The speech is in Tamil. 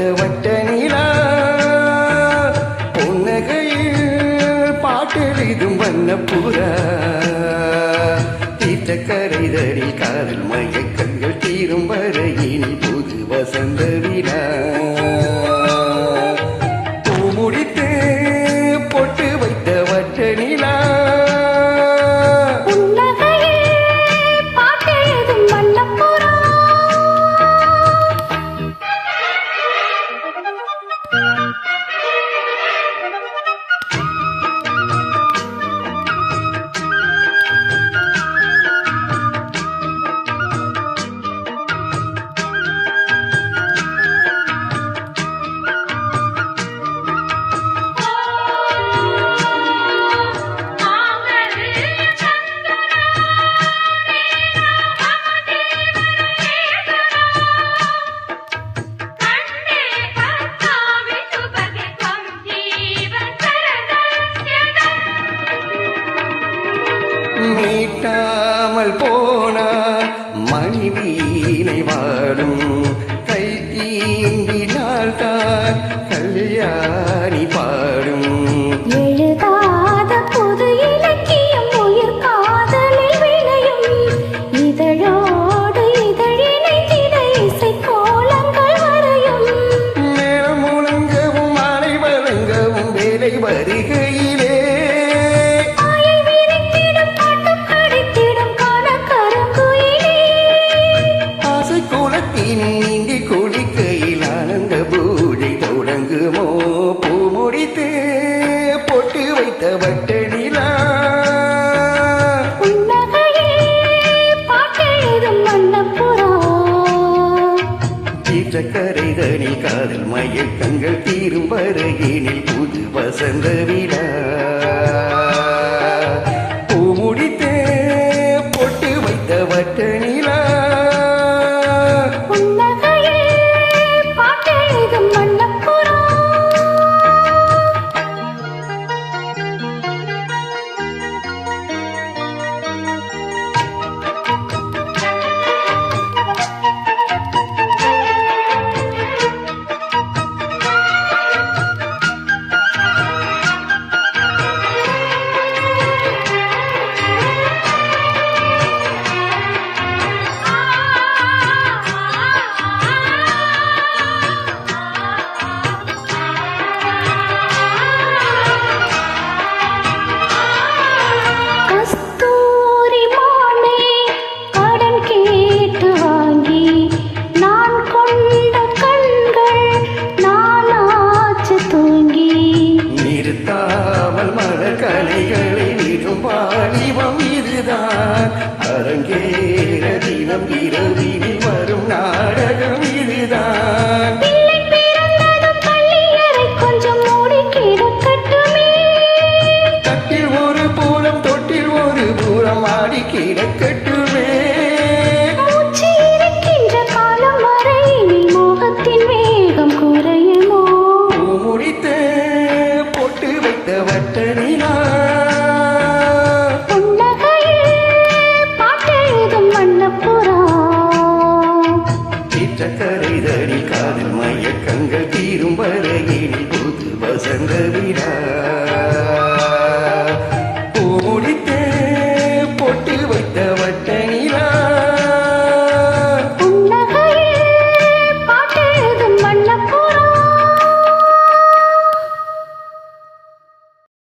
வைத்த வட்ட நிலா. பொன்னகையில் பாட்டெழுதும் வண்ண புறா. தீர்த்தக்கரைதரில் காதல் மயக்கங்கள் தீரும் வரையில் புது வசந்த விழா. நீட்டாமல் போன மணி வீணை வாடும் பூ முடித்து பொட்டு வைத்த வட்ட நிலா புன்னகையில் பாட்டெழுதும் வண்ணப்புறா. கரைதனில் காதல் மயக்கங்கள் தீரும் வரையினில் புது வசந்த விழா. நிறுத்தாமல் மரக்கலைகளை விடும் வாலிபம் இதுதான் அரங்கேற தினம் இரவினில் வரும் நாடகம் இதுதான் தட்டில் ஒரு பூரம் தொட்டில் ஒரு பூரம் ஆடி கிடக்கட்டுமே கரைதடி